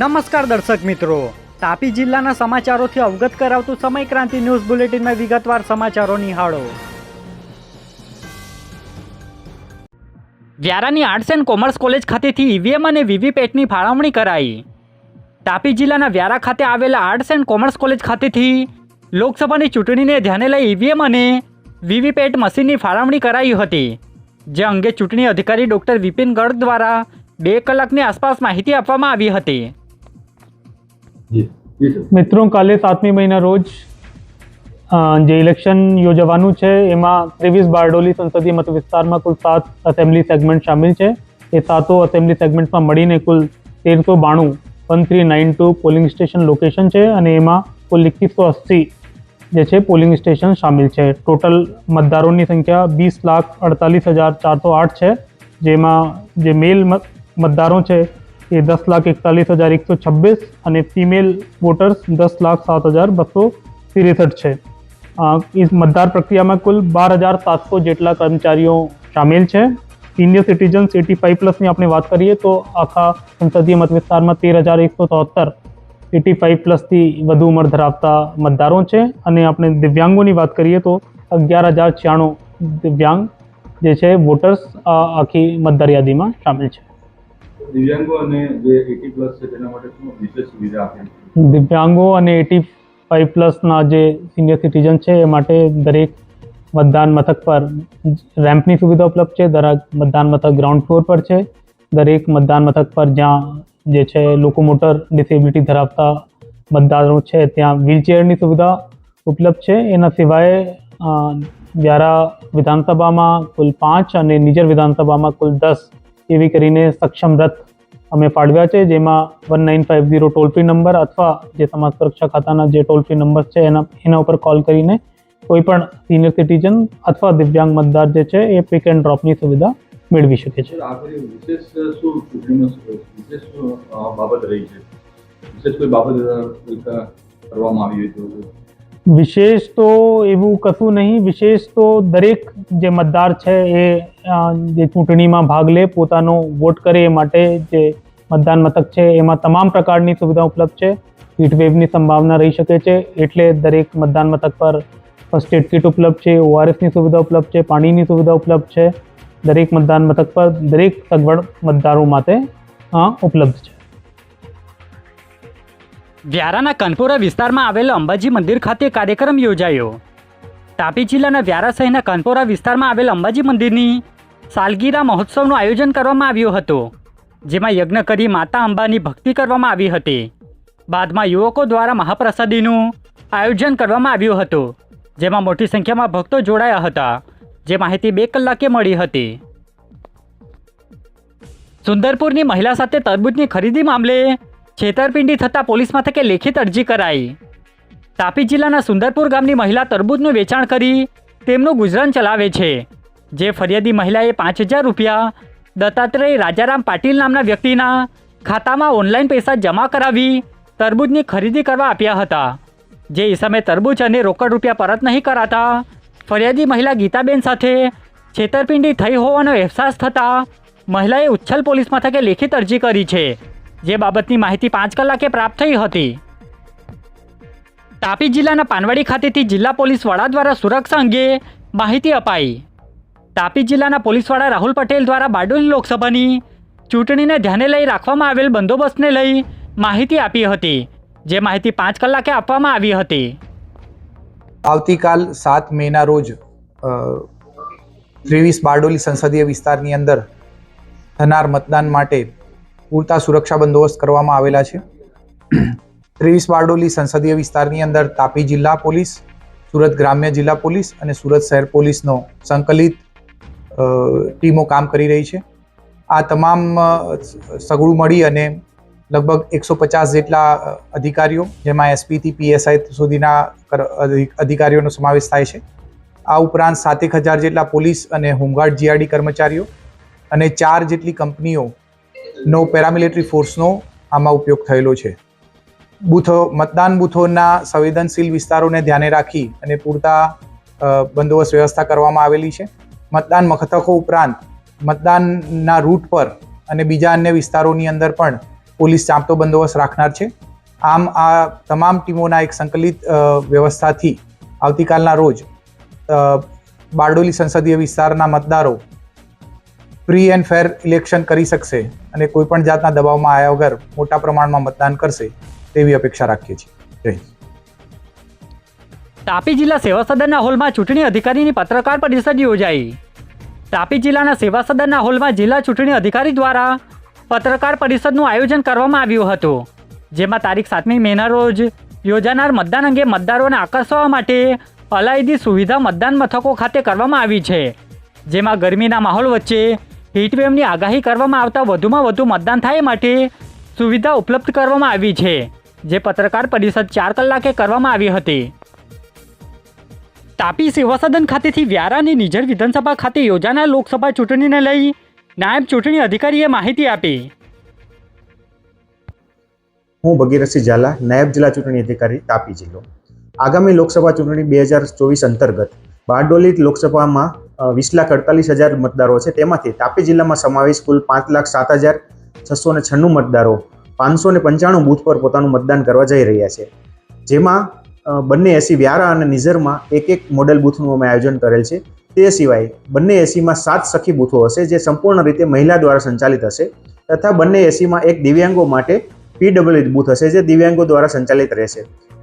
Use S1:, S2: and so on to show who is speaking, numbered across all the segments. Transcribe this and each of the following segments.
S1: નમસ્કાર દર્શક મિત્રો. તાપી જિલ્લાના સમાચારોથી અવગત કરાવતું સમય ક્રાંતિ ન્યૂઝ બુલેટિનમાં વિગતવાર સમાચારો નિહાળો. વ્યારાની આર્ટ્સ એન્ડ કોમર્સ કોલેજ ખાતેથી ઈવીએમ અને વીવીપેટની ફાળવણી કરાઈ. તાપી જિલ્લાના વ્યારા ખાતે આવેલા આર્ટ્સ એન્ડ કોમર્સ કોલેજ ખાતેથી લોકસભાની ચૂંટણીને ધ્યાને લઈ ઈવીએમ અને વીવીપેટ મશીનની ફાળવણી કરાઈ હતી. જે અંગે ચૂંટણી અધિકારી ડોક્ટર વિપિન ગર્ગ દ્વારા બે કલાકની આસપાસ માહિતી આપવામાં આવી હતી.
S2: મિત્રો, કાલે સાતમી મહિના રોજ જે ઇલેક્શન યોજવાનું છે, એમાં ત્રેવીસ બારડોલી સંસદીય મત વિસ્તારમાં કુલ સાત એસેમ્બલી સેગમેન્ટ સામેલ છે. એ સાતો એસેમ્બલી સેગમેન્ટમાં મળીને કુલ તેરસો બાણું one three nine two polling station location છે અને એમાં કુલ એકવીસો અસ્સી જે છે પોલિંગ સ્ટેશન સામેલ છે. ટોટલ મતદારોની સંખ્યા વીસ લાખ અડતાલીસ હજાર ચારસો આઠ છે. જેમાં જે મેલ મત- મતદારો છે એ દસ લાખ એકતાલીસ હજાર એકસો છવ્વીસ અને ફિમેલ વોટર્સ દસ લાખ સાત હજાર બસો ત્રેસઠ છે. ઇસ મતદાર પ્રક્રિયામાં કુલ બાર હજાર સાતસો જેટલા કર્મચારીઓ સામેલ છે. સિનિયર સિટીઝન્સ એટી ફાઇવ પ્લસની આપણે વાત કરીએ તો આખા સંસદીય મત વિસ્તારમાં તેર હજાર એકસો તોતેર એટી ફાઇવ પ્લસથી વધુ ઉંમર ધરાવતા મતદારો છે. અને આપણે દિવ્યાંગોની વાત કરીએ તો અગિયાર હજાર છ્યાણું દિવ્યાંગ જે છે વોટર્સ આખી મતદાર યાદીમાં સામેલ છે.
S3: દિવ્યાંગો અને જે એટી પ્લસ છે, તેના માટે શું વિશેષ સુવિધા આપે
S2: દિવ્યાંગો અને એટી ફાઇવ પ્લસના જે સિનિયર સિટીઝન છે, એ માટે દરેક મતદાન મથક પર રેમ્પની સુવિધા ઉપલબ્ધ છે દરેક મતદાન મથક ગ્રાઉન્ડ ફ્લોર પર છે. દરેક મતદાન મથક પર જ્યાં જે છે, લોકોમોટર ડિસેબિલિટી ધરાવતા મતદારો છે, ત્યાં વ્હીલચેરની સુવિધા ઉપલબ્ધ છે. એના સિવાય વ્યારા વિધાનસભામાં કુલ પાંચ અને નિજર વિધાનસભામાં કુલ દસ એવી કરીને સક્ષમ રથ અમે ફાળવ્યા છે, જેમાં one nine five zero toll free number અથવા જે સમાજ સુરક્ષા ખાતાના જે ટોલ ફ્રી નંબર છે, એના એના ઉપર કોલ કરીને કોઈ પણ સિનિયર સિટીઝન અથવા દિવ્યાંગ મતદાર જે છે, એ પિક એન્ડ ડ્રોપની સુવિધા મેળવી શકે છે.
S3: બાબત રહી છે? કોઈ બાબત કરવામાં આવી હોય તો
S2: વિશેષ તો એવું કશું નહીં, વિશેષ તો દરેક જે મતદાર છે એ જે ચૂંટણીમાં ભાગ લે, પોતાનો વોટ કરે એ માટે જે મતદાન મથક છે, એમાં તમામ પ્રકારની સુવિધા ઉપલબ્ધ છે. હીટવેવની સંભાવના રહી શકે છે, એટલે દરેક મતદાન મથક પર ફર્સ્ટ એડ કિટ ઉપલબ્ધ છે, ઓઆરએસની સુવિધા ઉપલબ્ધ છે, પાણીની સુવિધા ઉપલબ્ધ છે. દરેક મતદાન મથક પર દરેક સગવડ મતદારો માટે ઉપલબ્ધ છે.
S1: વ્યારાના કનપુરા વિસ્તારમાં આવેલ અંબાજી મંદિર ખાતે કાર્યક્રમ યોજાયો. તાપી જિલ્લાના વ્યારા શહેરના કનપુરા વિસ્તારમાં આવેલ અંબાજી મંદિરની સાલગીરા મહોત્સવનું આયોજન કરવામાં આવ્યું હતું, જેમાં યજ્ઞ કરી માતા અંબાની ભક્તિ કરવામાં આવી હતી. બાદમાં યુવકો દ્વારા મહાપ્રસાદીનું આયોજન કરવામાં આવ્યું હતું, જેમાં મોટી સંખ્યામાં ભક્તો જોડાયા હતા, જે માહિતી બે કલાકે મળી હતી. સુંદરપુરની મહિલા સાથે તરબૂચની ખરીદી મામલે છેતરપિંડી થતાં પોલીસ મથકે લેખિત અરજી કરાઈ. તાપી જિલ્લાના સુંદરપુર ગામની મહિલા તરબૂજનું વેચાણ કરી તેમનું ગુજરાન ચલાવે છે, જે ફરિયાદી મહિલાએ પાંચ હજાર રૂપિયા દત્તાત્રેય રાજારામ પાટીલ નામના વ્યક્તિના ખાતામાં ઓનલાઈન પૈસા જમા કરાવી તરબૂજની ખરીદી કરવા આપ્યા હતા. જે ઈસમે તરબૂચ અને રોકડ રૂપિયા પરત નહીં કરાતા ફરિયાદી મહિલા ગીતાબેન સાથે છેતરપિંડી થઈ હોવાનો અહેસાસ થતાં મહિલાએ ઉચ્છલ પોલીસ મથકે લેખિત અરજી કરી છે. જે બાબતની માહિતી પાંચ કલાકે પ્રાપ્ત થઈ હતી. તાપી જિલ્લાના પાનવાડી ખાતેથી જિલ્લા પોલીસ વડા દ્વારા સુરક્ષા અંગે માહિતી અપાઈ. તાપી જિલ્લાના પોલીસ વડા રાહુલ પટેલ દ્વારા બારડોલી લોકસભાની ચૂંટણીને ધ્યાને લઈ રાખવામાં આવેલ બંદોબસ્તને લઈ માહિતી આપી હતી, જે માહિતી પાંચ કલાકે આપવામાં આવી હતી.
S4: આવતીકાલ સાત મેના રોજ ત્રેવીસ બારડોલી સંસદીય વિસ્તારની અંદર થનાર મતદાન માટે પૂરતા સુરક્ષા બંદોબસ્ત કરવામાં આવેલા છે. ત્રેવીસ બારડોલી સંસદીય વિસ્તારની અંદર તાપી જિલ્લા પોલીસ સુરત ગ્રામ્ય જિલ્લા પોલીસ અને સુરત શહેર પોલીસનો સંકલિત ટીમો કામ કરી રહી છે. આ તમામ અ, સગડું મળી અને લગભગ એકસો પચાસ જેટલા અધિકારીઓ જેમાં એસપીથી પીએસઆઈ સુધીના કર- અધિ- અધિકારીઓનો સમાવેશ થાય છે. આ ઉપરાંત સાતેક હજાર જેટલા પોલીસ અને હોમગાર્ડ જીઆરડી કર્મચારીઓ અને ચાર જેટલી કંપનીઓનો પેરામિલિટરી ફોર્સનો આમાં ઉપયોગ થયેલો છે. બૂથો, મતદાન બૂથોના સંવેદનશીલ વિસ્તારોને ધ્યાને રાખી અને પૂરતા બંદોબસ્ત વ્યવસ્થા કરવામાં આવેલી છે. મતદાન મથકો ઉપરાંત મતદાનના રૂટ પર અને બીજા અન્ય વિસ્તારોની અંદર પણ પોલીસ ચાંપતો બંદોબસ્ત રાખનાર છે. આમ આ તમામ ટીમોના એક સંકલિત વ્યવસ્થાથી આવતીકાલના રોજ બારડોલી સંસદીય વિસ્તારના મતદારો ફ્રી એન્ડ ફેર ઇલેક્શન કરી શકશે અને કોઈ પણ જાતના દબાવમાં આવ્યા વગર મોટા પ્રમાણમાં મતદાન કરશે તેવી અપેક્ષા રાખીએ છીએ. જય
S1: તાપી જિલ્લા સેવા સદનના હોલમાં ચૂંટણી અધિકારીની પત્રકાર પરિષદ યોજાઈ. તાપી જિલ્લાના સેવા સદનના હોલમાં જિલ્લા ચૂંટણી અધિકારી દ્વારા પત્રકાર પરિષદનું આયોજન કરવામાં આવ્યું હતું, જેમાં તારીખ સાતમી મેના રોજ યોજાનાર મતદાન અંગે મતદારોને આકર્ષવા માટે અલાયદી સુવિધા મતદાન મથકો ખાતે કરવામાં આવી છે, જેમાં ગરમીના માહોલ વચ્ચે હીટવેવની આગાહી કરવામાં આવતા વધુમાં વધુ મતદાન થાય માટે સુવિધા ઉપલબ્ધ કરવામાં આવી છે, જે પત્રકાર પરિષદ ચાર કલાકે કરવામાં આવી હતી. તાપી સેવા સદન ખાતેથી વ્યારાની નિઝર વિધાનસભા ખાતે યોજાનાર લોકસભા ચૂંટણીને લઈ નાયબ ચૂંટણી અધિકારીએ માહિતી આપી.
S5: હું ભગીરથસિંહ ઝાલા, નાયબ જિલ્લા ચૂંટણી અધિકારી, તાપી જિલ્લો. આગામી લોકસભા ચૂંટણી બે હજાર ચોવીસ અંતર્ગત બારડોલી લોકસભામાં વીસ લાખ અડતાલીસ હજાર મતદારો છે. તેમાંથી તાપી જિલ્લામાં સમાવેશ કુલ પાંચ લાખ સાત હજાર છસો ને છન્નું મતદારો પાંચસો ને પંચાણું બૂથ પર પોતાનું મતદાન કરવા જઈ રહ્યા છે. જેમાં બંને એસી વ્યારા અને નિઝરમાં એક એક મોડેલ બૂથનું અમે આયોજન કરેલ છે. તે સિવાય બંને એસીમાં સાત સખી બૂથો હશે, જે સંપૂર્ણ રીતે મહિલા દ્વારા સંચાલિત હશે તથા બંને એસીમાં એક દિવ્યાંગો માટે પીડબ્લ્યુ બૂથ હશે, જે દિવ્યાંગો દ્વારા સંચાલિત રહેશે.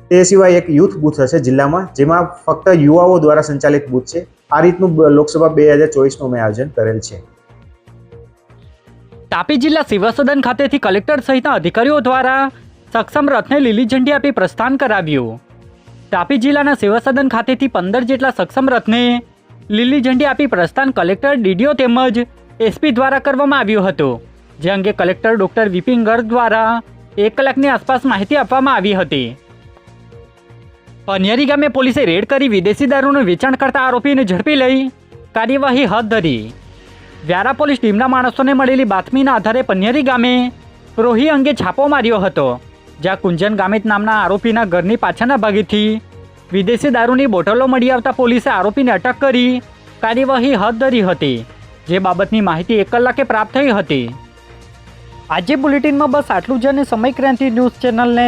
S5: તે સિવાય એક યુથ બૂથ હશે જિલ્લામાં, જેમાં ફક્ત યુવાઓ દ્વારા સંચાલિત બૂથ છે. આ રીતનું લોકસભા બે હજાર ચોવીસનું મેં આયોજન કરેલ છે.
S1: તાપી જિલ્લા શિવસદન ખાતેથી કલેક્ટર સહિતના અધિકારીઓ દ્વારા સક્ષમ રથને લીલી ઝંડી આપી પ્રસ્થાન કરાવ્યું. તાપી જિલ્લાના સેવાસદન ખાતેથી પંદર જેટલા સક્ષમ રથને લીલી ઝંડી આપી પ્રસ્થાન કલેક્ટર ડીડીઓ તેમજ એસપી દ્વારા કરવામાં આવ્યું હતું. જે અંગે કલેક્ટર ડોક્ટર વિપિન ગર્ગ દ્વારા એક કલાકની આસપાસ માહિતી આપવામાં આવી હતી. પનિયારી ગામે પોલીસે રેડ કરી વિદેશી દારૂનું વેચાણ કરતા આરોપીને ઝડપી લઈ કાર્યવાહી હાથ ધરી. વ્યારા પોલીસ ટીમના માણસોને મળેલી બાતમીના આધારે પન્યારી ગામે રોહી અંગે છાપો માર્યો હતો, જ્યાં કુંજન ગામિત નામના આરોપીના ઘરની પાછળના ભાગેથી વિદેશી દારૂની બોટલો મળી આવતા પોલીસે આરોપીને અટક કરી કાર્યવાહી હાથ ધરી હતી, જે બાબતની માહિતી એક કલાકે પ્રાપ્ત થઈ હતી. આજે બુલેટિનમાં બસ આટલું જ અને સમય ક્રાંતિ ન્યૂઝ ચેનલને